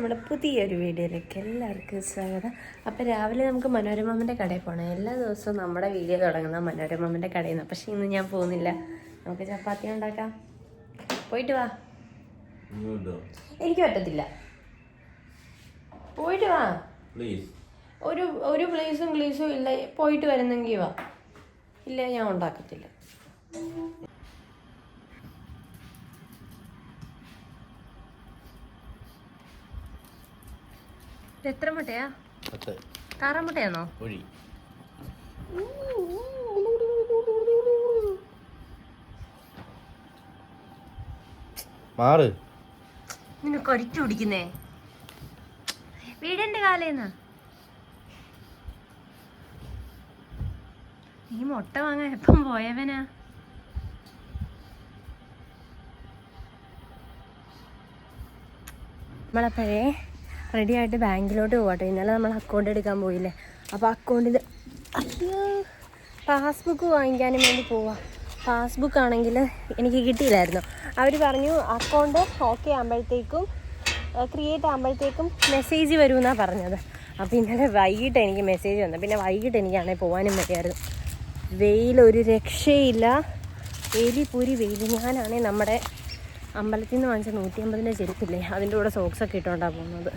നമ്മുടെ പുതിയൊരു വീഡിയോയിലേക്ക് എല്ലാവർക്കും സ്വാഗതം. അപ്പോൾ രാവിലെ നമുക്ക് മനോരമമ്മന്റെ കടയിൽ പോകണം എല്ലാ ദിവസവും നമ്മുടെ വീഡിയോ തുടങ്ങുന്ന മനോരമമ്മന്റെ കടയിൽ നിന്ന്. പക്ഷേ ഇന്ന് ഞാൻ പോകുന്നില്ല. നമുക്ക് ചപ്പാത്തി ഉണ്ടാക്കാം. പോയിട്ട് വാ. എനിക്ക് പറ്റത്തില്ല. പോയിട്ട് വാ. ഒരു ഒരു പ്ലേസും ഗ്ലീസും ഇല്ല. പോയിട്ട് വരുന്നെങ്കിൽ വാ. ഇല്ല ഞാൻ ഉണ്ടാക്കത്തില്ല. എത്ര മുട്ടയാ പത്ത്. താറാമുട്ടയാണോ ഒഴി. മാറ്. നിനക്ക് ഒരിച്ചു പിടിക്കുന്നേ വീടിന്റെ കാലേന്ന്? നീ മുട്ട വാങ്ങാൻ എപ്പം പോയവനാ? നമ്മളപ്പോഴേ റെഡി ആയിട്ട് ബാങ്കിലോട്ട് പോകട്ടെ. ഇന്നലെ നമ്മൾ അക്കൗണ്ട് എടുക്കാൻ പോയില്ലേ? അപ്പോൾ അക്കൗണ്ടിൽ അയ്യോ പാസ്ബുക്ക് വാങ്ങിക്കാനും വേണ്ടി പോവാം. പാസ്ബുക്ക് ആണെങ്കിൽ എനിക്ക് കിട്ടിയില്ലായിരുന്നു. അവർ പറഞ്ഞു അക്കൗണ്ട് ഓക്കെ ആകുമ്പോഴത്തേക്കും ക്രിയേറ്റ് ആകുമ്പോഴത്തേക്കും മെസ്സേജ് വരുമെന്നാണ് പറഞ്ഞത്. അപ്പോൾ ഇന്നലെ വൈകിട്ട് എനിക്ക് മെസ്സേജ് വന്നു. പിന്നെ വൈകിട്ട് എനിക്കാണെങ്കിൽ പോകാനും വയ്യായിരുന്നു വെയിലൊരു രക്ഷയില്ല. എലി പൂരി വെയിൽ ഞാനാണെങ്കിൽ നമ്മുടെ അമ്പലത്തിൽ നിന്ന് വാങ്ങിച്ച നൂറ്റി അമ്പതിന്റെ ചെരുപ്പില്ലേ? അതിന്റെ കൂടെ സോക്സൊക്കെ ഇട്ടുകൊണ്ടാണ് പോകുന്നത്.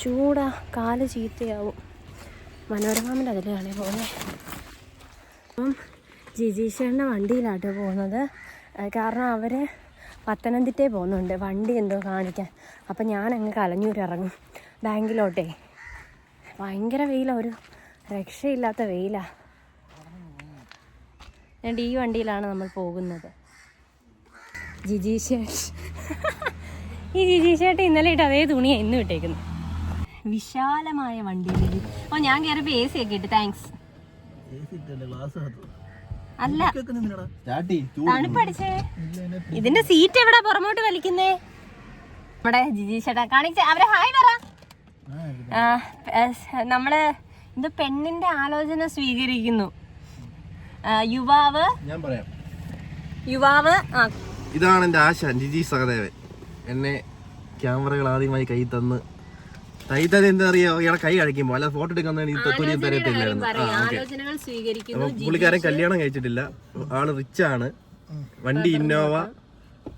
ചൂടാ കാൽ ചീത്തയാവും. മനോരമാമിന്റെ അതിലാണ് പോകുന്നത് അപ്പം ജിജീഷേന്റെ വണ്ടിയിലാട്ടോ പോകുന്നത്. കാരണം അവർ പത്തനംതിട്ടേ പോകുന്നുണ്ട്. വണ്ടി എന്തോ കാണിക്കാൻ. അപ്പം ഞാൻ അങ്ങ് കലഞ്ഞൂർ ഇറങ്ങും ബാങ്കിലോട്ടേ. ഭയങ്കര വെയിലാണ് ഒരു രക്ഷയില്ലാത്ത വെയിലാണ് എന്നിട്ട് ഈ വണ്ടിയിലാണ് നമ്മൾ പോകുന്നത്. ജിജീഷേഷ് ഈ ജിജീഷേട്ട് ഇന്നലെ ഇട്ട് അതേ തുണിയാണ് ഇന്ന് ഇട്ടേക്കുന്നത്. വിശാലമായ വണ്ടിയിൽ ഓ ഞാൻ കയറിയപ്പോൾ എ സി ഒക്കെ ഇട്ട്. താങ്ക്സ് അല്ല. സ്റ്റാർട്ട് തണുപ്പടിച്ചേ. ഇതിന്റെ സീറ്റ് എവിടെ പുറമോട്ട് വലിക്കുന്നേ? നമ്മുടെ ജിജി ചേട്ടാ കാണിച്ച. അവരെ ഹായ് പറ. നമ്മൾ ഇത് പെണ്ണിന്റെ ആലോചന സ്വീകരിക്കുന്നു. യുവാവ്. ഞാൻ പറയാം. യുവാവ് ഇതാണ് എന്റെ ആശ ജിജി സഹദേവൻ. എന്നെ ക്യാമറകൾ ആദ്യമായി കൈ തന്ന് തന്നെ എന്താ അറിയാ? ഇയാളെ കൈ കഴിക്കുമ്പോ അല്ല ഫോട്ടോ എടുക്കാൻ ഈ തരത്തില്ലായിരുന്നു. പുള്ളിക്കാരൻ കല്യാണം കഴിച്ചിട്ടില്ല. ആൾ റിച്ച് ആണ് വണ്ടി Innova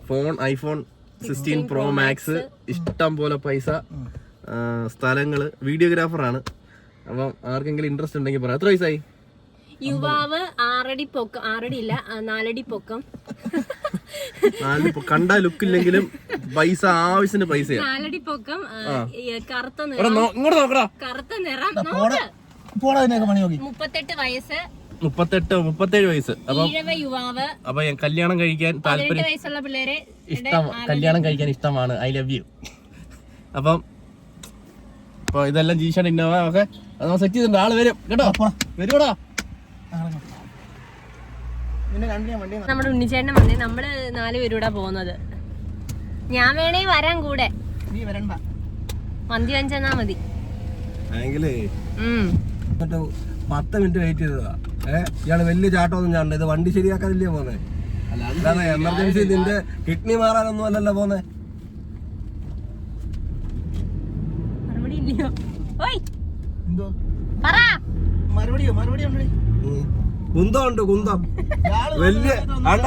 phone iPhone sixteen pro max ഇഷ്ടം പോലെ പൈസ സ്ഥലങ്ങൾ വീഡിയോഗ്രാഫർ ആണ് അപ്പം ആർക്കെങ്കിലും ഇൻട്രസ്റ്റ് ഉണ്ടെങ്കിൽ പറയാം എത്ര വയസ്സായി? യുവാവ് ആറടി പൊക്കം ആറടി ഇല്ല നാലടി പൊക്കം. നാല് ലുക്ക് ഇല്ലെങ്കിലും പൈസ ആവശ്യത്തിന് പൈസയാ. നാലടി പൊക്കം കറുത്ത കറുത്ത നിറം. മുപ്പത്തെട്ട് വയസ്സ്. മുപ്പത്തെട്ട് മുപ്പത്തേഴ് വയസ്സ്. അപ്പൊ യുവാവ്. അപ്പൊ ഞാൻ കല്യാണം കഴിക്കാൻ താല്പര്യം വയസ്സുള്ള പിള്ളേരെ ഇഷ്ടം കല്യാണം കഴിക്കാൻ ഇഷ്ടമാണ്. ഐ ലവ് യു അപ്പം അപ്പൊ ഇതെല്ലാം ജീഷാണ് ഇന്നോവ. ഒക്കെ സെറ്റ് ചെയ്തിട്ടുണ്ട്. ആൾ വരും. കേട്ടോ? വരുവാടാ നിന്നെ കണ്ടു ഞാൻ വണ്ടി നമ്മുടെ ഉണ്ണിച്ചേട്ടൻ വന്നേ. നമ്മൾ നാല് പേരൂടെ പോകുന്നത്. ഞാൻ വേണേ വരാൻ കൂടെ. മന്തി വാങ്ങിച്ചെന്നാ മതി. പത്ത് മിനിറ്റ് വെയിറ്റ് ചെയ്തതാ. ഏഹ് ഇയാൾ വലിയ ചാട്ടമൊന്നും ചാണ്ട ഇത് വണ്ടി ശരിയാക്കാനില്ലേ പോന്നെ? അല്ലാതെ എമർജൻസി നിന്റെ കിഡ്നി മാറാനൊന്നും അല്ലല്ലോ പോന്നെ. മറുപടി ഇല്ലയോ? ഓയ്. എന്തോ? പറ. മറുപടിയോ? മറുപടി ഉണ്ടോ? കുന്തം. ഉണ്ട് കുന്തം വലിയ അണ്ട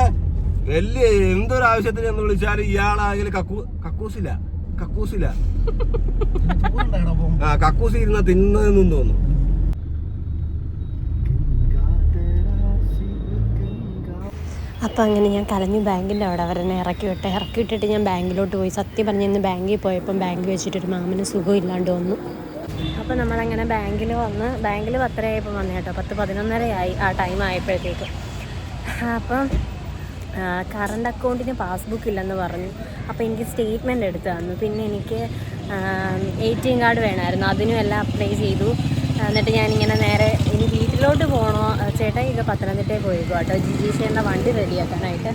വലിയ എന്തൊരു ആവശ്യത്തിന് എന്ന് വിളിച്ചാലും ഇയാളാകിൽ കക്കൂ കക്കൂസില്ല കക്കൂസില്ല ആ കക്കൂസി ഇരുന്ന തിന്നതെന്നും തോന്നുന്നു അപ്പോൾ അങ്ങനെ ഞാൻ കലഞ്ഞു ബാങ്കിന്റെ അവിടെ അവരെന്നെ ഇറക്കി വിട്ടെ. ഇറക്കി വിട്ടിട്ട് ഞാൻ ബാങ്കിലോട്ട് പോയി. സത്യം പറഞ്ഞു ഇന്ന് ബാങ്കിൽ പോയപ്പം ബാങ്കിൽ വെച്ചിട്ടൊരു മാമന് സുഖം ഇല്ലാണ്ട് വന്നു. അപ്പം നമ്മളങ്ങനെ ബാങ്കിൽ വന്ന് ബാങ്കിൽ പത്തരയായപ്പോൾ വന്നു കേട്ടോ പത്ത് പതിനൊന്നരയായി ആ ടൈം ആയപ്പോഴത്തേക്കും. അപ്പം കറണ്ട് അക്കൗണ്ടിന് പാസ്ബുക്ക് ഇല്ലെന്ന് പറഞ്ഞു. അപ്പോൾ എനിക്ക് സ്റ്റേറ്റ്മെന്റ് എടുത്തു തന്നു. പിന്നെ എനിക്ക് എ ടി എം കാർഡ് വേണമായിരുന്നു അതിനും എല്ലാം അപ്ലൈ ചെയ്തു. എന്നിട്ട് ഞാനിങ്ങനെ നേരെ ഇനി വീട്ടിലോട്ട് പോകണോ ചേട്ടാ ഇത് പത്തനംതിട്ടയിൽ പോയേക്കും കേട്ടോ ജിജീഷേന്റെ വണ്ടി റെഡിയാക്കാനായിട്ട്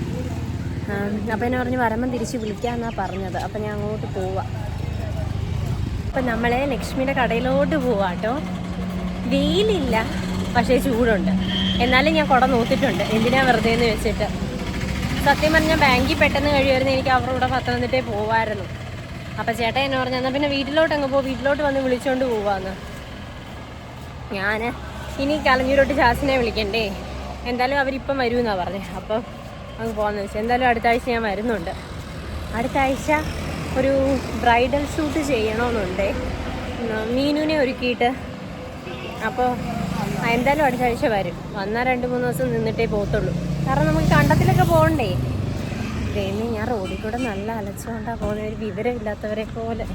അപ്പോൾ എന്നെ പറഞ്ഞ് വരുമ്പം തിരിച്ച് വിളിക്കാമെന്നാണ് പറഞ്ഞത്. അപ്പോൾ ഞാൻ അങ്ങോട്ട് പോവാം. അപ്പം നമ്മളെ ലക്ഷ്മിയുടെ കടയിലോട്ട് പോവാട്ടോ. വെയിലില്ല പക്ഷേ ചൂടുണ്ട്. എന്നാലും ഞാൻ കുട നോക്കിയിട്ടുണ്ട്. എന്തിനാ വെറുതെ എന്ന് വെച്ചിട്ട്. സത്യം പറഞ്ഞാൽ ബാങ്കിൽ പെട്ടെന്ന് കഴിയുമായിരുന്നു എനിക്ക് അവരുടെ പത്തനംതിട്ടേ പോവായിരുന്നു. അപ്പം ചേട്ടൻ എന്നെ പറഞ്ഞു എന്നാൽ പിന്നെ വീട്ടിലോട്ട് അങ്ങ് പോ വീട്ടിലോട്ട് വന്ന് വിളിച്ചുകൊണ്ട് പോവാന്ന്. ഞാൻ ഇനി കലഞ്ഞൂരോട്ട് ജാസിനെ വിളിക്കണ്ടേ. എന്തായാലും അവരിപ്പം വരുമെന്നാണ് പറഞ്ഞത് അപ്പം അങ്ങ് പോകാമെന്ന് വെച്ചാൽ എന്തായാലും അടുത്ത ആഴ്ച ഞാൻ വരുന്നുണ്ട്. അടുത്ത ആഴ്ച? ഒരു ബ്രൈഡൽ ഷൂട്ട് ചെയ്യണമെന്നുണ്ടേ. മീനുവിനെ ഒരുക്കിയിട്ട്. അപ്പോൾ എന്തായാലും അടുത്ത ആഴ്ച വരും. വന്നാൽ രണ്ട് മൂന്ന് ദിവസം നിന്നിട്ടേ പോകത്തുള്ളൂ. കാരണം നമുക്ക് കണ്ടത്തിലൊക്കെ പോകണ്ടേ? ദൈവമേ ഞാൻ റോഡിൽ കൂടെ നല്ല അലച്ചുകൊണ്ടാണ് പോകുന്നത്. ഒരു വിവരമില്ലാത്തവരെ പോലെ.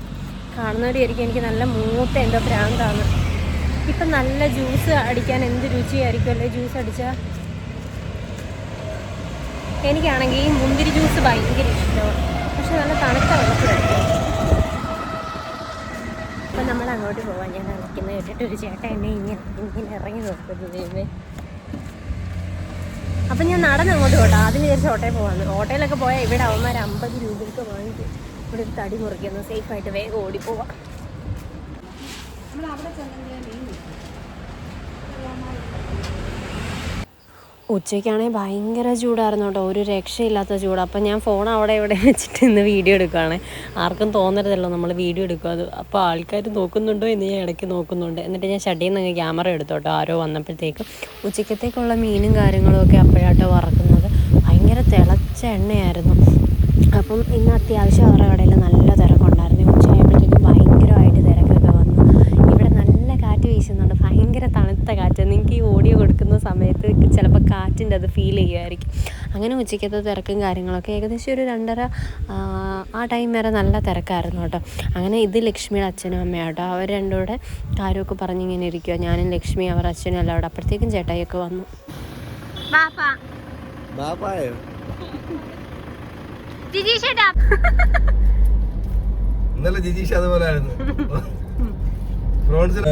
കാണുന്നവരായിരിക്കും എനിക്ക് നല്ല മൂത്ത എന്തോ ഭ്രാന്താണ് ഇപ്പം നല്ല ജ്യൂസ് അടിക്കാൻ എന്ത് രുചിയായിരിക്കുമല്ലേ ജ്യൂസ് അടിച്ചാൽ എനിക്കാണെങ്കിൽ മുന്തിരി ജ്യൂസ് ഭയങ്കര ഇഷ്ടമാണ്. പക്ഷെ നല്ല തണുത്ത വെള്ളത്തിലായിരിക്കും. അപ്പം നമ്മൾ അങ്ങോട്ട് പോവാൻ ഞാൻ അലക്കുന്നത് കേട്ടിട്ട് ഒരു ചേട്ടൻ എന്നെ ഇങ്ങനെ ഇങ്ങനെ ഇറങ്ങി നോക്കുന്നത് ദൈവമേ. അപ്പം ഞാൻ നടന്ന് അങ്ങോട്ട് പോട്ടെ. ആദ്യം വിചാരിച്ച ഓട്ടോയിൽ പോകാമെന്ന് ഓട്ടോയിലൊക്കെ പോയാൽ ഇവിടെ അവന്മാർ അമ്പത് രൂപയ്ക്ക് വാങ്ങിക്കും. ഇവിടെ ഒരു തടി മുറിക്കുന്നു. സേഫായിട്ട് വേഗം ഓടിപ്പോവാം ഉച്ചയ്ക്കാണെങ്കിൽ ഭയങ്കര ചൂടായിരുന്നു കേട്ടോ. ഒരു രക്ഷയില്ലാത്ത ചൂട്. അപ്പം ഞാൻ ഫോൺ അവിടെ ഇവിടെ വെച്ചിട്ട് ഇന്ന് വീഡിയോ എടുക്കുകയാണ്. ആർക്കും തോന്നരുതല്ലോ നമ്മൾ വീഡിയോ എടുക്കുക. അത് അപ്പോൾ ആൾക്കാർ നോക്കുന്നുണ്ടോ എന്ന് ഞാൻ ഇടയ്ക്ക് നോക്കുന്നുണ്ട്. എന്നിട്ട് ഞാൻ ഷട്ടിയിൽ നിന്ന് ക്യാമറ എടുത്തോട്ടോ ആരോ വന്നപ്പോഴത്തേക്കും ഉച്ചയ്ക്കത്തേക്കുള്ള മീനും കാര്യങ്ങളും ഒക്കെ അപ്പോഴാട്ടോ വറക്കുന്നത്. ഭയങ്കര തിളച്ച എണ്ണയായിരുന്നു. അപ്പം ഇന്ന് അത്യാവശ്യം അവരുടെ കടയിൽ നല്ല തിരക്കുണ്ടായിരുന്നു ഉച്ചയായപ്പോഴത്തേക്കും ഭയങ്കരമായിട്ട് തിരക്കൊക്കെ വന്നു ഇവിടെ നല്ല കാറ്റ് വീശുന്നുണ്ട് ഭയങ്കര തണുത്ത കാറ്റ്. നിങ്ങൾക്ക് ഈ ഓഡിയോ കൊടുക്കുന്ന സമയത്ത് ചിലപ്പോൾ കാറ്റിന്റെ അത് ഫീൽ ചെയ്യുമായിരിക്കും അങ്ങനെ ഉച്ചയ്ക്കത്തെ തിരക്കും കാര്യങ്ങളൊക്കെ ഏകദേശം ഒരു രണ്ടര ആ, ആ ടൈം വരെ നല്ല തിരക്കായിരുന്നു കേട്ടോ. അങ്ങനെ ഇത് ലക്ഷ്മിയുടെ അച്ഛനും അമ്മയും കേട്ടോ. അവർ രണ്ടും കൂടെ കാര്യമൊക്കെ പറഞ്ഞിങ്ങനെ ഇരിക്കുക ഞാനും ലക്ഷ്മി അവർ അച്ഛനും എല്ലാം അവിടെ. അപ്പോഴത്തേക്കും ചേട്ടായിയൊക്കെ വന്നു. ബാപ്പായോ? ഇന്നലെ ജിജീഷ് അതുപോലെ ആയിരുന്നു. ഫ്രോൺസിൽ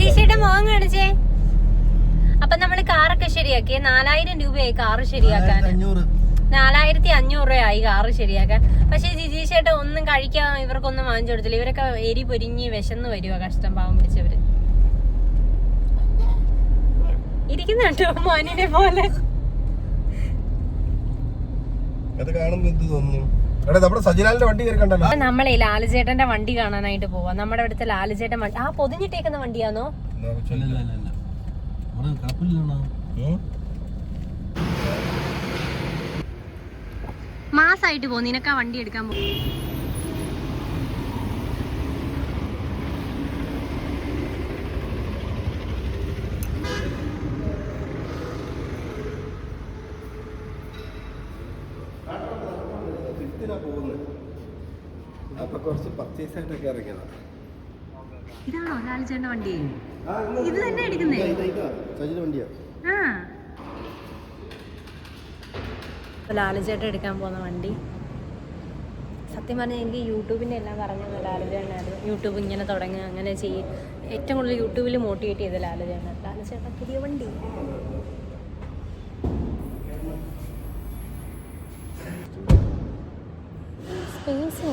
ദിനീഷേട്ടൻ മുഖം കാണിച്ചേ. അപ്പൊ നമ്മൾ കാറൊക്കെ ശരിയാക്കി നാലായിരം രൂപയായി കാറ് ശരിയാക്കാൻ. നാലായിരത്തി അഞ്ഞൂറ് രൂപയായി കാറ് ശരിയാക്കാൻ. പക്ഷെ ജിജീഷേട്ടൻ ഒന്നും കഴിക്കാൻ ഇവർക്കൊന്നും വാങ്ങിച്ചു കൊടുത്തില്ല. ഇവരൊക്കെ എരി പൊരിഞ്ഞ് വിശന്ന് വരുവാ കഷ്ടം പാവം പിടിച്ചവര്. ഇരിക്കുന്നുണ്ടോ മോനിനെ പോലെ? അത് കാണുമ്പോ എന്ത് തോന്നുന്നു? നമ്മളെ ലാലുചേട്ടന്റെ വണ്ടി കാണാനായിട്ട് പോവാം. നമ്മുടെ അടുത്ത് ലാലുചേട്ടൻ വണ്ടി ആ പൊതിഞ്ഞിട്ടേക്കുന്ന വണ്ടിയാണോ. മാസായിട്ട് പോ നിനക്കാ വണ്ടി എടുക്കാൻ പോ ഫിഫ്റ്റിനാ പോകുന്നത് അപ്പൊ കുറച്ച് പർച്ചേസ് ആയിട്ടൊക്കെ ഇറങ്ങിയതാണ് ഇതാണോ? ലാലുചേട്ടന്റെ വണ്ടി? ഇത് തന്നെ എടുക്കുന്നേ? സജില വണ്ടിയാ. ആ. ലാലുചേട്ടൻ എടുക്കാൻ പോകുന്ന വണ്ടി. സത്യം പറഞ്ഞാൽ എനിക്ക് യൂട്യൂബിന്റെ എല്ലാം പറഞ്ഞു തന്നെ ലാലുചേട്ടനായിരുന്നു. യൂട്യൂബ് ഇങ്ങനെ തുടങ്ങുക അങ്ങനെ ചെയ്യും. ഏറ്റവും കൂടുതൽ യൂട്യൂബിൽ മോട്ടിവേറ്റ് ചെയ്ത ലാലുചേട്ടൻ ലാലുചേട്ടൻ പുതിയ വണ്ടി. സ്പേസ്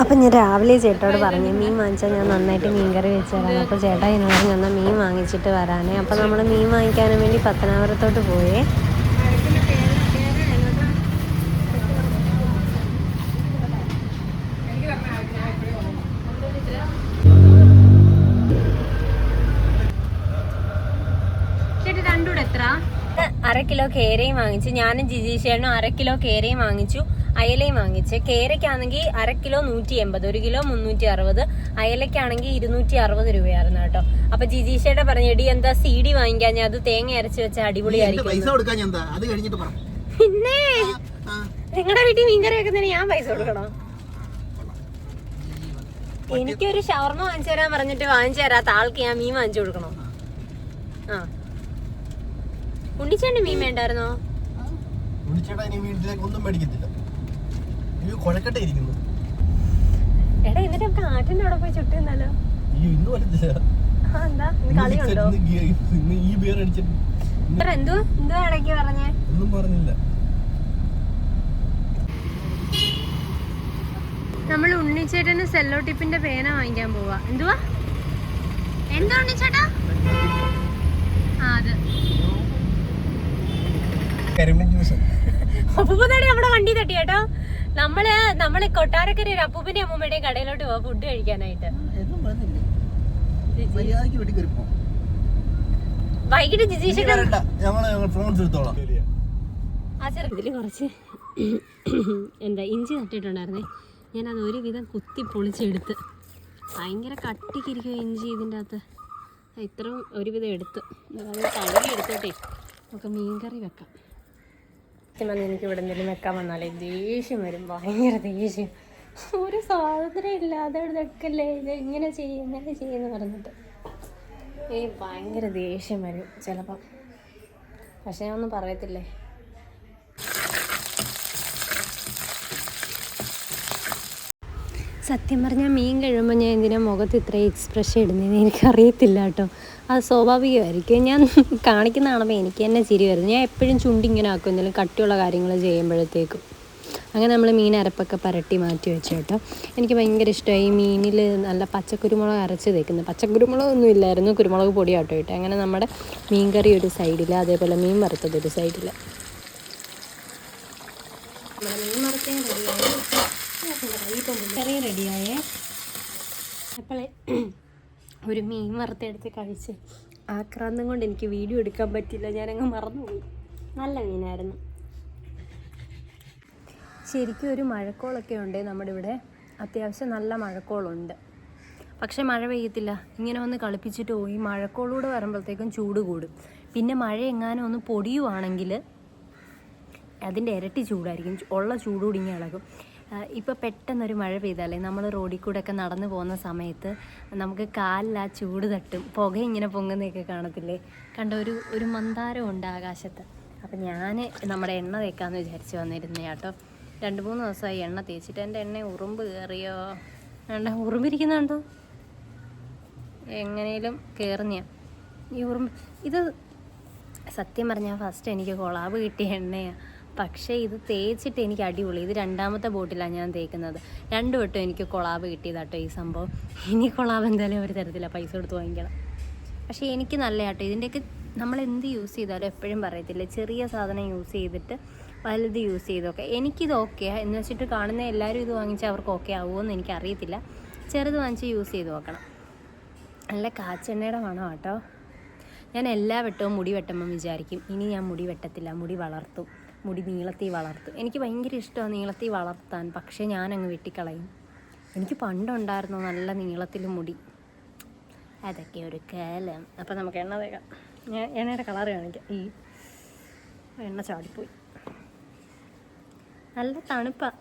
അപ്പം ഞാൻ രാവിലെ ചേട്ടോട് പറഞ്ഞു മീൻ വാങ്ങിച്ചാൽ ഞാൻ നന്നായിട്ട് മീൻ കറി വെച്ച് തരാം അപ്പോൾ ചേട്ടാ എന്നോട് ഞാൻ മീൻ വാങ്ങിച്ചിട്ട് വരാനേ. അപ്പോൾ നമ്മൾ മീൻ വാങ്ങിക്കാനും വേണ്ടി പത്തനാപുരത്തോട്ട് പോയേ. അര കിലോ കേരയും വാങ്ങിച്ചു. ഞാനും ജിജീഷേനും അര കിലോ കേരയും വാങ്ങിച്ചു. അയലയും വാങ്ങിച്ച്. കേരക്കാണെങ്കിൽ അര കിലോ നൂറ്റി എൺപത് ഒരു കിലോ മുന്നൂറ്റി അറുപത് അയലയ്ക്കാണെങ്കിൽ ഇരുന്നൂറ്റി അറുപത് രൂപയായിരുന്നു കേട്ടോ. അപ്പൊ ജിജീഷയുടെ പറഞ്ഞ എടി എന്താ സി ഡി വാങ്ങിക്കാൻ? ഞാൻ അത് തേങ്ങ അരച്ച് വെച്ച അടിപൊളിയായിരിക്കും പിന്നെ. നിങ്ങളുടെ വീട്ടിൽ മീൻകറി വെക്കുന്നതിന് ഞാൻ പൈസ കൊടുക്കണോ? എനിക്കൊരു ഷവർമ വാങ്ങിച്ചു തരാൻ പറഞ്ഞിട്ട് വാങ്ങിച്ചു തരാത്ത ആൾക്ക് ഞാൻ മീൻ വാങ്ങിച്ചു കൊടുക്കണോ? ആ. ഉണ്ണിച്ചേണ്ട മീൻ വേണ്ടായിരുന്നോ? വിളിച്ചേട്ടാ ഇനി വീട്ടിലേക്ക് ഒന്നും മേടിക്കത്തില്ല. കൊഴക്കട്ടെ ഇരിക്കുന്നു. എടാ എന്നിട്ട് നമുക്ക് അവിടെ പോയി ചുട്ടി നിന്നാലോ? ഈ ഇന്ന് പറ്റത്തില്ല ആ, എന്താ? ഇന്ന് കളിയുണ്ടോ? ഇന്ന് ഈ ബിയർ അടിച്ചിട്ട് എത്ര എന്തോ? എന്തോ ഇടയ്ക്ക് പറഞ്ഞേ? ഒന്നും പറഞ്ഞില്ല. നമ്മൾ ഉണ്ണിച്ചേട്ടന് സെല്ലോ ടിപ്പിന്റെ പേന വാങ്ങിക്കാൻ പോവാ. എന്തുവാ? എന്തോ ഉണ്ണിച്ചേട്ടാ? ആ അത്. അപ്പൂപ്പനാടി നമ്മുടെ വണ്ടി തട്ടി കേട്ടോ. നമ്മൾ നമ്മൾ കൊട്ടാരക്കര ഒരു അപ്പൂപ്പിന്റെ അമ്മൂമ്മയുടെയും കടയിലോട്ട് പോവാ ഫുഡ് കഴിക്കാനായിട്ട്. വൈകിട്ട് ജിജീഷ് ഇതിൽ കുറച്ച് എന്താ ഇഞ്ചി നട്ടിട്ടുണ്ടായിരുന്നേ ഞാനത് ഒരുവിധം കുത്തി പൊളിച്ചെടുത്ത്. ഭയങ്കര കട്ടിക്കിരിക്കും ഇഞ്ചി ഇതിന്റെ അകത്ത്. ഇത്രയും ഒരുവിധം എടുത്ത്. അത് കഴുകി എടുത്തോട്ടെ. നമുക്ക് മീൻകറി വെക്കാം. സത്യം എനിക്ക് ഇവിടെ എന്തെങ്കിലും വെക്കാൻ വന്നാലേ ദേഷ്യം വരും ഭയങ്കര ദേഷ്യം. ഒരു സ്വാതന്ത്ര്യം ഇല്ലാതെ വെക്കല്ലേ ഇത് എങ്ങനെ ചെയ്യും ഇങ്ങനെ ചെയ്യുമെന്ന് പറഞ്ഞിട്ട്. ഈ ഭയങ്കര ദേഷ്യം വരും ചിലപ്പം. പക്ഷെ ഞാൻ ഒന്നും പറയത്തില്ലേ? സത്യം പറഞ്ഞാൽ മീൻ കഴിയുമ്പോൾ ഞാൻ എന്തിനാ മുഖത്ത് ഇത്ര എക്സ്പ്രഷൻ ഇടുന്നതെന്ന് എനിക്കറിയത്തില്ല കേട്ടോ. അത് സ്വാഭാവികമായിരിക്കും. ഞാൻ കാണിക്കുന്ന കാണുമ്പോൾ എനിക്ക് തന്നെ ചിരി വരുന്നു. ഞാൻ എപ്പോഴും ചുണ്ടി ഇങ്ങനെ ആക്കും. എന്തെങ്കിലും കട്ടിയുള്ള കാര്യങ്ങൾ ചെയ്യുമ്പോഴത്തേക്കും. അങ്ങനെ നമ്മൾ മീൻ അരപ്പൊക്കെ പരട്ടി മാറ്റി വെച്ചു കേട്ടോ. എനിക്ക് ഭയങ്കര ഇഷ്ടമായി. മീനിൽ നല്ല പച്ചക്കുരുമുളക് അരച്ച് തേക്കുന്നത് പച്ചക്കുരുമുളക് ഒന്നും ഇല്ലായിരുന്നു. കുരുമുളക് പൊടി ആട്ടോ ഇട്ട്. അങ്ങനെ നമ്മുടെ മീൻ കറി ഒരു സൈഡിൽ അതേപോലെ മീൻ വറുത്തത് ഒരു സൈഡിൽ മീൻ കറി റെഡിയായേ. അപ്പോളേ ഒരു മീൻ വറുത്തെടുത്ത് കഴിച്ച്. ആക്രാന്തം കൊണ്ട് എനിക്ക് വീഡിയോ എടുക്കാൻ പറ്റില്ല. ഞാനങ്ങ് മറന്നുപോയി. നല്ല മീനായിരുന്നു. ശരിക്കും ഒരു മഴക്കോളൊക്കെ ഉണ്ട് നമ്മുടെ ഇവിടെ അത്യാവശ്യം നല്ല മഴക്കോളുണ്ട്. പക്ഷെ മഴ പെയ്യത്തില്ല. ഇങ്ങനെ ഒന്ന് കളിപ്പിച്ചിട്ട് പോയി. മഴക്കോളൂടെ വരുമ്പോഴത്തേക്കും ചൂട് കൂടും. പിന്നെ മഴ എങ്ങാനും ഒന്ന് പൊടിയുവാണെങ്കിൽ അതിന്റെ ഇരട്ടി ചൂടായിരിക്കും. ഉള്ള ചൂടുകൂടി ഇങ്ങനെ ഇളകും. ഇപ്പോൾ പെട്ടെന്നൊരു മഴ പെയ്താലേ നമ്മൾ റോഡിൽ കൂടെ ഒക്കെ നടന്നു പോകുന്ന സമയത്ത് നമുക്ക് കാലിൽ ആ ചൂട് തട്ടും പുക ഇങ്ങനെ പൊങ്ങുന്നതൊക്കെ കാണത്തില്ലേ? കണ്ട ഒരു ഒരു മന്ദാരം ഉണ്ട് ആകാശത്ത്. അപ്പം ഞാൻ നമ്മുടെ എണ്ണ തേക്കാമെന്ന് വിചാരിച്ച് വന്നിരുന്നേ കേട്ടോ. രണ്ട് മൂന്ന് ദിവസമായി എണ്ണ തേച്ചിട്ട്. എന്റെ എണ്ണ ഉറുമ്പ് കയറിയോ? വേണ്ട ഉറുമ്പിരിക്കുന്നുണ്ടോ? എങ്ങനെയും കയറുന്നയാ ഈ ഉറുമ്പ് ഇത് സത്യം പറഞ്ഞാൽ ഫസ്റ്റ് എനിക്ക് കൊളാബ് കിട്ടിയ എണ്ണയാണ് പക്ഷേ ഇത് തേച്ചിട്ട് എനിക്ക് അടിപൊളി. ഇത് രണ്ടാമത്തെ ബോട്ടിലാണ് ഞാൻ തേക്കുന്നത്. രണ്ടു വട്ടം എനിക്ക് കൊളാബ് കിട്ടിയതാട്ടോ ഈ സംഭവം. ഇനി കൊളാബ് എന്തായാലും ഒരു തരത്തില്ല പൈസ കൊടുത്ത് വാങ്ങിക്കണം. പക്ഷേ എനിക്ക് നല്ല ആട്ടോ ഇതിന്റെയൊക്കെ നമ്മൾ എന്ത് യൂസ് ചെയ്താലും എപ്പോഴും പറയത്തില്ല. ചെറിയ സാധനം യൂസ് ചെയ്തിട്ട് വലുത് യൂസ് ചെയ്തൊക്കെ. എനിക്കിത് ഓക്കെ എന്ന് വെച്ചിട്ട് കാണുന്ന എല്ലാവരും ഇത് വാങ്ങിച്ചാൽ അവർക്ക് ഓക്കെ ആവുമോ എനിക്ക് അറിയത്തില്ല ചെറുത് വാങ്ങിച്ച് യൂസ് ചെയ്ത് നോക്കണം. നല്ല കാച്ചെണ്ണയുടെ മണം കേട്ടോ ഞാൻ എല്ലാ വെട്ടവും മുടി വെട്ടുമ്പം വിചാരിക്കും. ഇനി ഞാൻ മുടി വെട്ടത്തില്ല. മുടി വളർത്തും. മുടി നീളത്തിൽ വളർത്തും. എനിക്ക് ഭയങ്കര ഇഷ്ടമാണ് നീളത്തിൽ വളർത്താൻ. പക്ഷേ ഞാൻ അങ്ങ് വെട്ടിക്കളയും. എനിക്ക് പണ്ടുണ്ടായിരുന്നു നല്ല നീളത്തിൽ മുടി. അതൊക്കെ ഒരു കാലം. അപ്പം നമുക്ക് എണ്ണ തേക്കാം. ഞാൻ എണ്ണയുടെ കളർ കാണിക്കാം. ഈ എണ്ണ ചാടിപ്പോയി. നല്ല തണുപ്പാണ്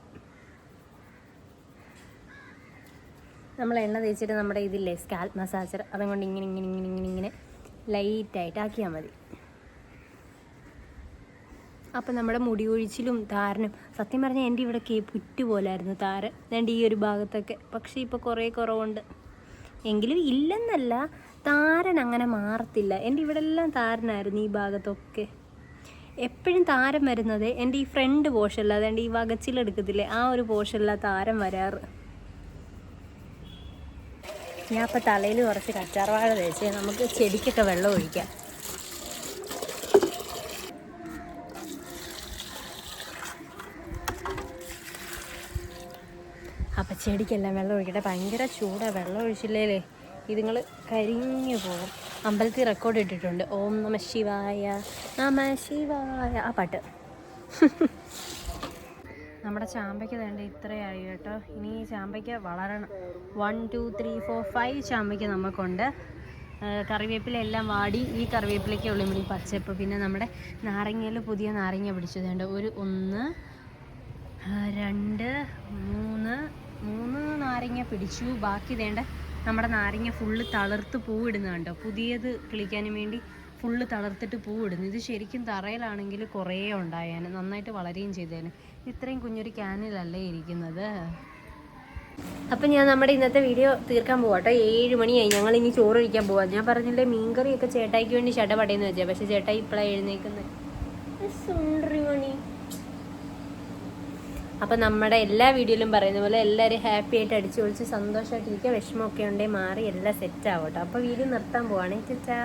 നമ്മൾ എണ്ണ തേച്ചിട്ട് നമ്മുടെ ഇതില്ലേ സ്കാൽപ്പ് മസാജർ അതുകൊണ്ട് ഇങ്ങനെ ഇങ്ങനെ ഇങ്ങനെ ഇങ്ങനെ ഇങ്ങനെ ലൈറ്റായിട്ട് ആക്കിയാൽ മതി. അപ്പം നമ്മുടെ മുടി ഒഴിച്ചിലും താരനും. സത്യം പറഞ്ഞാൽ എന്റെ ഇവിടെ കേ പുറ്റുപോലായിരുന്നു താരൻ രണ്ട് ഈ ഒരു ഭാഗത്തൊക്കെ. പക്ഷേ ഇപ്പോൾ കുറേ കുറവുണ്ട്. എങ്കിലും ഇല്ലെന്നല്ല താരൻ അങ്ങനെ മാറത്തില്ല. എന്റെ ഇവിടെ എല്ലാം താരനായിരുന്നു ഈ ഭാഗത്തൊക്കെ. എപ്പോഴും താരം വരുന്നത് എന്റെ ഈ ഫ്രണ്ട് പോഷല്ല. അതാണ്ട് ഈ വകച്ചിലെടുക്കത്തില്ലേ ആ ഒരു പോഷല്ല താരം വരാറ്. ഞാൻ ഇപ്പോൾ തലയിൽ കുറച്ച് കറ്റാർവാഴ തേച്ച് നമുക്ക് ചെടിക്കൊക്കെ വെള്ളം ഒഴിക്കാം അപ്പം ചെടിക്കെല്ലാം വെള്ളം ഒഴിക്കട്ടെ. ഭയങ്കര ചൂടാണ് വെള്ളം ഒഴിച്ചില്ലേലേ. ഇതുങ്ങൾ കരിഞ്ഞു പോകും. അമ്പലത്തിൽ റെക്കോർഡ് ഇട്ടിട്ടുണ്ട്. ഓം നമ ശിവായ നമ ശിവായ. ആ പാട്ട്. നമ്മുടെ ചാമ്പയ്ക്ക് വേണ്ട ഇത്രയായി കേട്ടോ. ഇനി ഈ ചാമ്പയ്ക്ക് വളരണം. One two three four five ചാമ്പയ്ക്ക് നമുക്കുണ്ട് കറിവേപ്പിലെല്ലാം വാടി ഈ കറിവേപ്പിലയ്ക്ക് മുടി പച്ചപ്പ്. പിന്നെ നമ്മുടെ നാരങ്ങയിൽ പുതിയ നാരങ്ങ പിടിച്ചതുണ്ട്. ഒരു ഒന്ന് രണ്ട് മൂന്ന് മൂന്ന് നാരങ്ങ പിടിച്ചു. ബാക്കി വേണ്ട നമ്മുടെ നാരങ്ങ ഫുള്ള് തളർത്ത് പൂവിടുന്നുണ്ടോ. പുതിയത് കിളിക്കാനും വേണ്ടി ഫുള്ള് തളർത്തിട്ട് പൂവിടുന്നു. ഇത് ശരിക്കും തറയിലാണെങ്കിൽ കുറേ ഉണ്ടായേനെ. നന്നായിട്ട് വളരുകയും ചെയ്തേനെ. ഇത്രയും കുഞ്ഞൊരു ക്യാനിലല്ലേ ഇരിക്കുന്നത്. അപ്പം ഞാൻ നമ്മുടെ ഇന്നത്തെ വീഡിയോ തീർക്കാൻ പോവാം കേട്ടോ ഏഴ് മണിയായി. ഞങ്ങൾ ഇനി ചോറ് കഴിക്കാൻ പോവാം. ഞാൻ പറഞ്ഞില്ലേ മീൻകറിയൊക്കെ ചേട്ടായിക്ക് വേണ്ടി ചേട്ടപടയെന്ന് വെച്ചാൽ പക്ഷേ ചേട്ടായി ഇപ്പോഴാണ് എഴുന്നേക്കുന്നത് മണി അപ്പം നമ്മുടെ എല്ലാ വീഡിയോയിലും പറയുന്ന പോലെ എല്ലാവരും ഹാപ്പി ആയിട്ട് അടിച്ചു പൊളിച്ച് സന്തോഷമായിട്ടിരിക്കുക. വിഷമമൊക്കെ ഉണ്ടെങ്കിൽ മാറി എല്ലാം സെറ്റ് ആവട്ടോ. അപ്പോൾ വീഡിയോ നിർത്താൻ പോവാണേ. ചച്ചാ